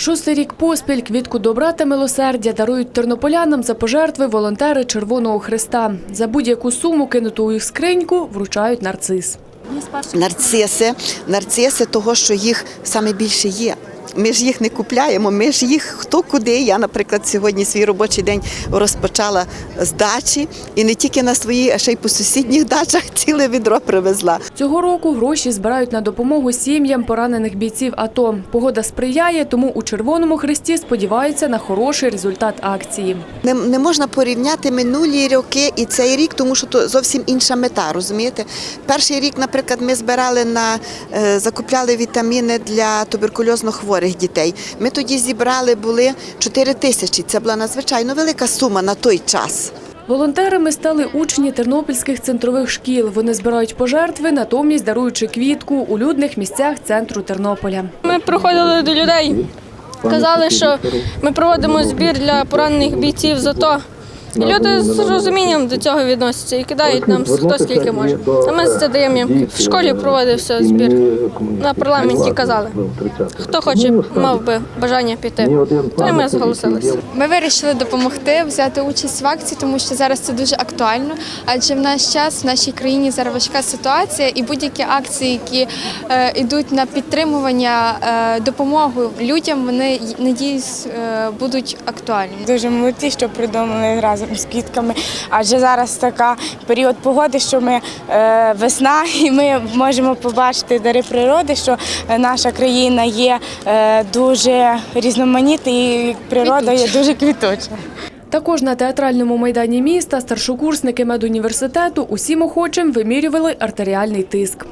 Шостий рік поспіль квітку добра та милосердя дарують тернополянам за пожертви волонтери Червоного Христа. За будь-яку суму, кинуту у їх скриньку, вручають нарцис. нарциси, нарциси того, що їх саме більше є. Ми ж їх не купляємо, ми ж їх хто куди. Я, наприклад, сьогодні свій робочий день розпочала з дачі і не тільки на своїй, а ще й по сусідніх дачах ціле відро привезла. Цього року гроші збирають на допомогу сім'ям поранених бійців АТО. Погода сприяє, тому у Червоному Христі сподіваються на хороший результат акції. Не, не можна порівняти минулі роки і цей рік, тому що то зовсім інша мета. Розумієте? Перший рік, наприклад, ми збирали на е, закупляли вітаміни для туберкульозно хворих дітей. Ми тоді зібрали були 4 тисячі. Це була надзвичайно велика сума на той час. Волонтерами стали учні тернопільських центрових шкіл. Вони збирають пожертви, натомість даруючи квітку у людних місцях центру Тернополя. Ми приходили до людей, казали, що ми проводимо збір для поранених бійців з АТО. І люди з розумінням до цього відносяться і кидають нам хто скільки може. А ми це даємо їм. В школі проводився збір. На парламенті казали. Хто хоче, мав би бажання піти. То і ми зголосилися. Ми вирішили допомогти взяти участь в акції, тому що зараз це дуже актуально. Адже в наш час в нашій країні зараз важка ситуація, і будь-які акції, які е, йдуть на підтримування е, допомоги людям, вони надіюсь е, будуть актуальні. Дуже молодці, що придумали разом з квітками. Адже зараз така період погоди, що ми е, весна, і ми можемо побачити дари природи, що наша країна є е, дуже різноманітна і природа є дуже квітуча. Також на театральному майдані міста старшокурсники медуніверситету усім охочим вимірювали артеріальний тиск.